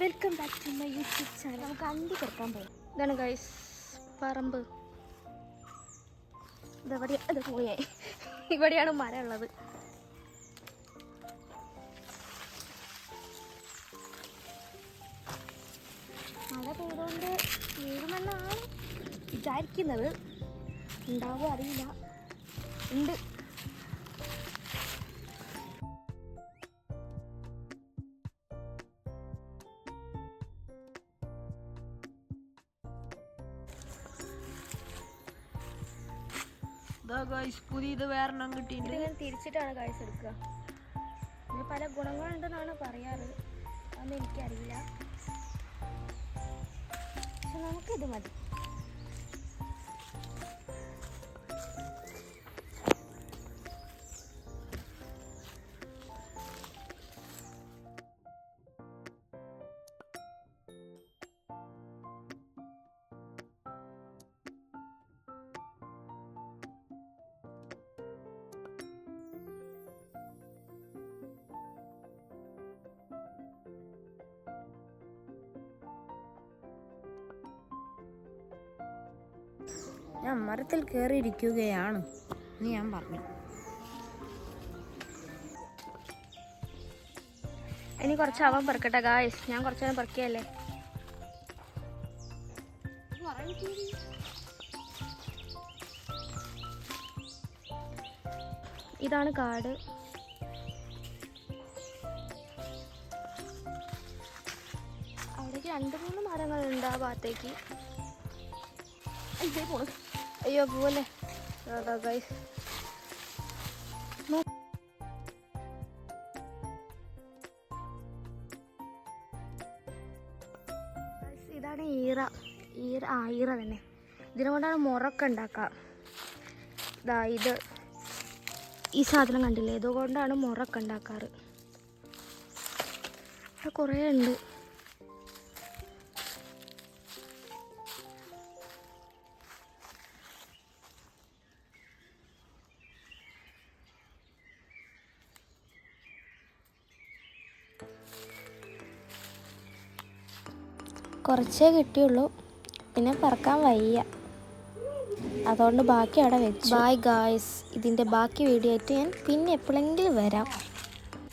Welcome back to my YouTube channel നമുക്ക് അണ്ടി കൊടുക്കാൻ പോകും ഇതാണ് ഗൈസ് പറമ്പ്. ഇതെവിടെയാണ് അത് പോയേ. ഇവിടെയാണ് മരം ഉള്ളത്. മഴ പോയതുകൊണ്ട് വീടുമെന്നാണ് വിചാരിക്കുന്നത്. ഉണ്ടാവുക അറിയില്ല. ഉണ്ട്. പുതിയത് കിട്ടിയിട്ടുണ്ട്. ഞാൻ തിരിച്ചിട്ടാണ് കാഴ്ച എടുക്കുക. ഇതിന് പല ഗുണങ്ങളുണ്ടെന്നാണ് പറയാറ്. അതൊന്നും എനിക്കറിയില്ല. പക്ഷെ നമുക്കിത് മതി. ഞാൻ മരത്തിൽ കയറിയിരിക്കുകയാണ് എന്ന് ഞാൻ പറഞ്ഞു. ഇനി കുറച്ച് അവൻ പെറുക്കട്ടെ ഗായ്സ് ഞാൻ കുറച്ച് നേരം പെറുക്കിയല്ലേ? ഇതാണ് കാട്. അവിടേക്ക് രണ്ട് മൂന്ന് മരങ്ങളുണ്ട് ആ ഭാഗത്തേക്ക്. അയ്യോ പോണു. അയ്യോ പോലെ ഗൈസ് Guys, ഇതാണ് ഈറ. ഈറ ആ ഈറ തന്നെ. ഇതിനെ കൊണ്ടാണ് മുറൊക്കെ ഉണ്ടാക്കുക. ഇതാ ഇത്. ഈ സാധനം കണ്ടില്ലേ? ഇതുകൊണ്ടാണ് മുറക്ക ഉണ്ടാക്കാറ്. കുറേ ഉണ്ട്. കുറച്ചേ കിട്ടിയുള്ളൂ. പിന്നെ പറക്കാൻ വയ്യ. അതുകൊണ്ട് ബാക്കി അവിടെ വെച്ചു. ബൈ ഗായ്സ് ഇതിന്റെ ബാക്കി വീഡിയോ ആയിട്ട് ഞാൻ പിന്നെ എപ്പോഴെങ്കിലും വരാം.